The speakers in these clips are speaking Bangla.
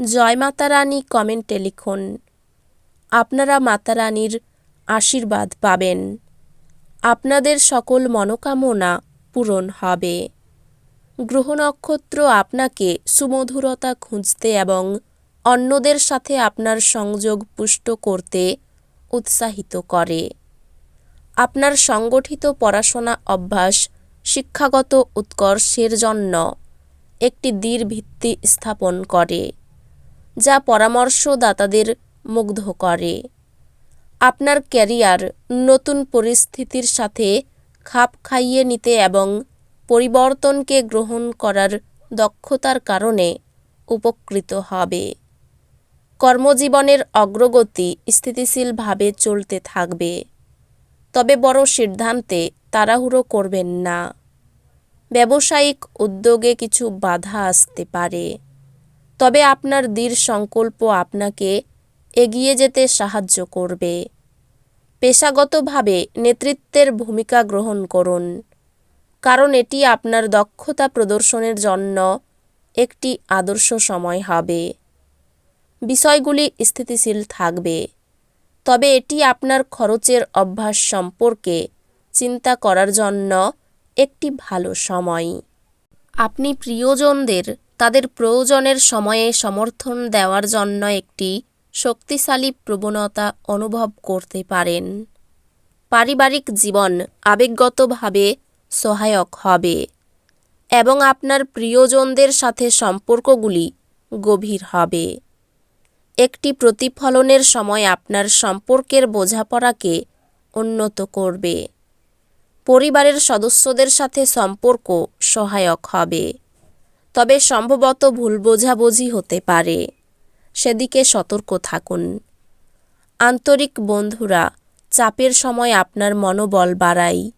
জয় মাতারানী কমেন্টে লিখুন, আপনারা মাতারানীর আশীর্বাদ পাবেন। আপনাদের সকল মনোকামনা পূরণ হবে। গ্রহ নক্ষত্র আপনাকে সুমধুরতা খুঁজতে এবং অন্যদের সাথে আপনার সংযোগ পুষ্ট করতে উৎসাহিত করে। আপনার সংগঠিত পড়াশোনা অভ্যাস শিক্ষাগত উৎকর্ষের জন্য একটি দৃঢ় ভিত্তি স্থাপন করে। যা পরামর্শদাতাদের মুগ্ধ করে। আপনার ক্যারিয়ার নতুন পরিস্থিতির সাথে খাপ খাইয়ে নিতে এবং পরিবর্তনকে গ্রহণ করার দক্ষতার কারণে উপকৃত হবে। কর্মজীবনের অগ্রগতি স্থিতিশীলভাবে চলতে থাকবে। তবে বড় সিদ্ধান্তে তাড়াহুড়ো করবেন না। ব্যবসায়িক উদ্যোগে কিছু বাধা আসতে পারে। তবে আপনার দৃঢ় সংকল্প আপনাকে এগিয়ে যেতে সাহায্য করবে। পেশাগতভাবে নেতৃত্বের ভূমিকা গ্রহণ করুন, কারণ এটি আপনার দক্ষতা প্রদর্শনের জন্য একটি আদর্শ সময় হবে। বিষয়গুলি স্থিতিশীল থাকবে, তবে এটি আপনার খরচের অভ্যাস সম্পর্কে চিন্তা করার জন্য একটি ভালো সময়। আপনি প্রিয়জনদের তাদের প্রয়োজনের সময়ে সমর্থন দেওয়ার জন্য একটি শক্তিশালী প্রবণতা অনুভব করতে পারেন। পারিবারিক জীবন আবেগগতভাবে সহায়ক হবে এবং আপনার প্রিয়জনদের সাথে সম্পর্কগুলি গভীর হবে। একটি প্রতিফলনের সময় আপনার সম্পর্কের বোঝাপড়াকে উন্নত করবে। পরিবারের সদস্যদের সাথে সম্পর্ক সহায়ক হবে। তবে সম্ভবত ভুল বোঝাবুঝি হতে পারে। সেদিকে সতর্ক থাকুন। আন্তরিক বন্ধুরা, চাপের সময় আপনার মনোবল বাড়াই।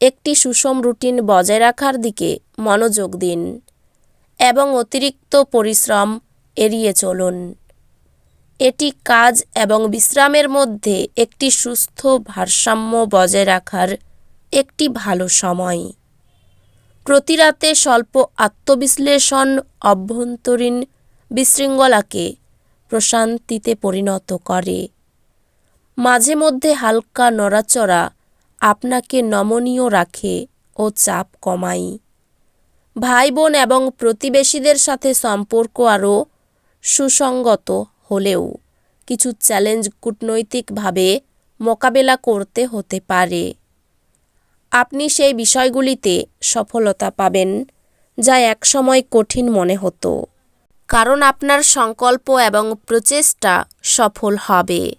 একটি সুষম রুটিন বজায় রাখার দিকে মনোযোগ দিন এবং অতিরিক্ত পরিশ্রম এড়িয়ে চলুন। এটি কাজ এবং বিশ্রামের মধ্যে একটি সুস্থ ভারসাম্য বজায় রাখার একটি ভালো সময়। প্রতি রাতে স্বল্প আত্মবিশ্লেষণ, অভ্যন্তরীণ বিশৃঙ্খলাকে প্রশান্তিতে পরিণত করে। মাঝে মধ্যে হালকা নড়াচড়া আপনাকে নমনীয় রাখে ও চাপ কমাই ভাই বোন এবং প্রতিবেশীদের সাথে সম্পর্ক আরও সুসংগত হলেও কিছু চ্যালেঞ্জ কূটনৈতিকভাবে মোকাবেলা করতে হতে পারে। আপনি সেই বিষয়গুলিতে সফলতা পাবেন, যা একসময় কঠিন মনে হতো। কারণ আপনার সংকল্প এবং প্রচেষ্টা সফল হবে।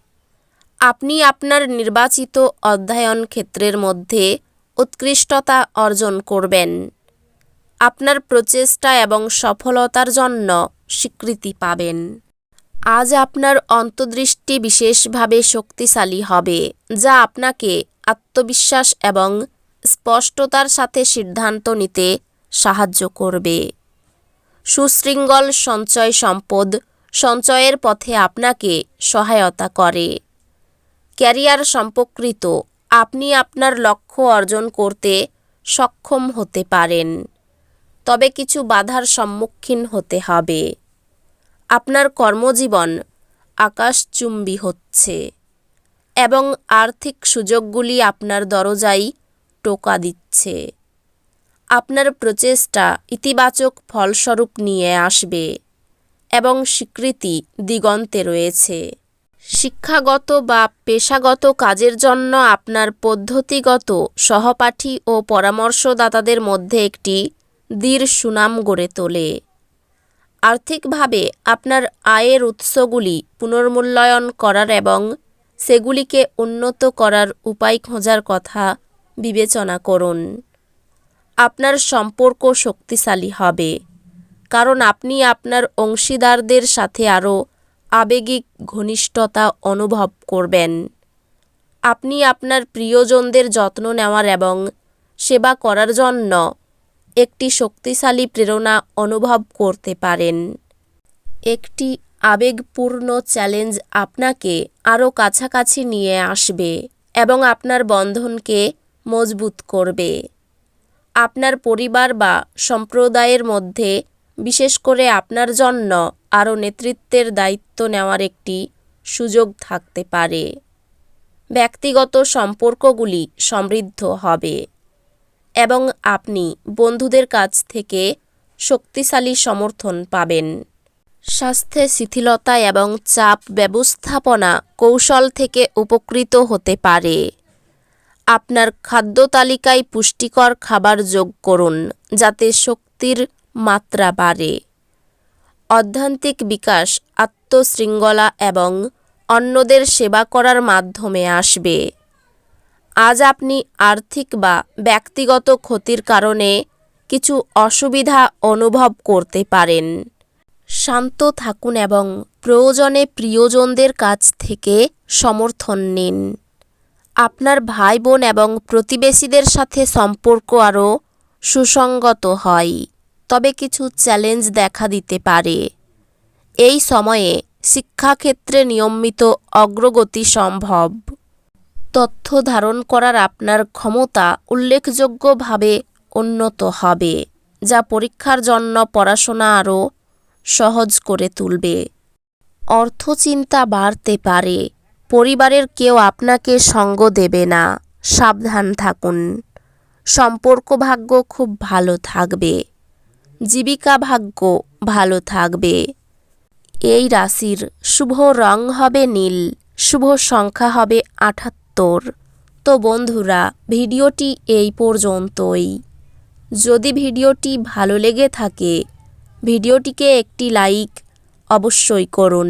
আপনি আপনার নির্বাচিত অধ্যয়ন ক্ষেত্রের মধ্যে উৎকৃষ্টতা অর্জন করবেন। আপনার প্রচেষ্টা এবং সফলতার জন্য স্বীকৃতি পাবেন। আজ আপনার অন্তর্দৃষ্টি বিশেষভাবে শক্তিশালী হবে, যা আপনাকে আত্মবিশ্বাস এবং স্পষ্টতার সাথে সিদ্ধান্ত নিতে সাহায্য করবে। সুশৃঙ্গল সঞ্চয় সম্পদ সঞ্চয়ের পথে আপনাকে সহায়তা করে। ক্যারিয়ার সম্পর্কিত আপনি আপনার লক্ষ্য অর্জন করতে সক্ষম হতে পারেন। তবে কিছু বাধার সম্মুখীন হতে হবে। আপনার কর্মজীবন আকাশচুম্বী হচ্ছে এবং আর্থিক সুযোগগুলি আপনার দরজায় টোকা দিচ্ছে। আপনার প্রচেষ্টা ইতিবাচক ফলস্বরূপ নিয়ে আসবে এবং স্বীকৃতি দিগন্তে রয়েছে। শিক্ষাগত বা পেশাগত কাজের জন্য আপনার পদ্ধতিগত সহপাঠী ও পরামর্শদাতাদের মধ্যে একটি দৃঢ় সুনাম গড়ে তোলে। আর্থিকভাবে আপনার আয়ের উৎসগুলি পুনর্মূল্যায়ন করার এবং সেগুলিকে উন্নত করার উপায় খোঁজার কথা বিবেচনা করুন। আপনার সম্পর্ক শক্তিশালী হবে, কারণ আপনি আপনার অংশীদারদের সাথে আরও আবেগিক ঘনিষ্ঠতা অনুভব করবেন। আপনি আপনার প্রিয়জনদের যত্ন নেওয়ার এবং সেবা করার জন্য একটি শক্তিশালী প্রেরণা অনুভব করতে পারেন। একটি আবেগপূর্ণ চ্যালেঞ্জ আপনাকে আরও কাছাকাছি নিয়ে আসবে এবং আপনার বন্ধনকে মজবুত করবে। আপনার পরিবার বা সম্প্রদায়ের মধ্যে, বিশেষ করে আপনার জন্য, আরও নেতৃত্বের দায়িত্ব নেওয়ার একটি সুযোগ থাকতে পারে। ব্যক্তিগত সম্পর্কগুলি সমৃদ্ধ হবে এবং আপনি বন্ধুদের কাছ থেকে শক্তিশালী সমর্থন পাবেন। স্বাস্থ্যে শিথিলতা এবং চাপ ব্যবস্থাপনা কৌশল থেকে উপকৃত হতে পারে। আপনার খাদ্য তালিকায় পুষ্টিকর খাবার যোগ করুন, যাতে শক্তির মাত্রা বাড়ে। অধ্যান্তিক বিকাশ আত্মশৃঙ্খলা এবং অন্যদের সেবা করার মাধ্যমে আসবে। আজ আপনি আর্থিক বা ব্যক্তিগত ক্ষতির কারণে কিছু অসুবিধা অনুভব করতে পারেন। শান্ত থাকুন এবং প্রয়োজনে প্রিয়জনদের কাছ থেকে সমর্থন নিন। আপনার ভাই বোন এবং প্রতিবেশীদের সাথে সম্পর্ক আরও সুসংগত হয়, তবে কিছু চ্যালেঞ্জ দেখা দিতে পারে। এই সময়ে শিক্ষাক্ষেত্রে নিয়মিত অগ্রগতি সম্ভব। তথ্য ধারণ করার আপনার ক্ষমতা উল্লেখযোগ্যভাবে উন্নত হবে, যা পরীক্ষার জন্য পড়াশোনা আরও সহজ করে তুলবে। অর্থচিন্তা বাড়তে পারে। পরিবারের কেউ আপনাকে সঙ্গ দেবে না। সাবধান থাকুন। সম্পর্ক ভাগ্য খুব ভালো থাকবে। জীবিকা ভাগ্য ভালো থাকবে। এই রাশির শুভ রং হবে নীল, শুভ সংখ্যা হবে আটাত্তর। তো বন্ধুরা, ভিডিওটি এই পর্যন্তই। যদি ভিডিওটি ভালো লেগে থাকে, ভিডিওটিকে একটি লাইক অবশ্যই করুন।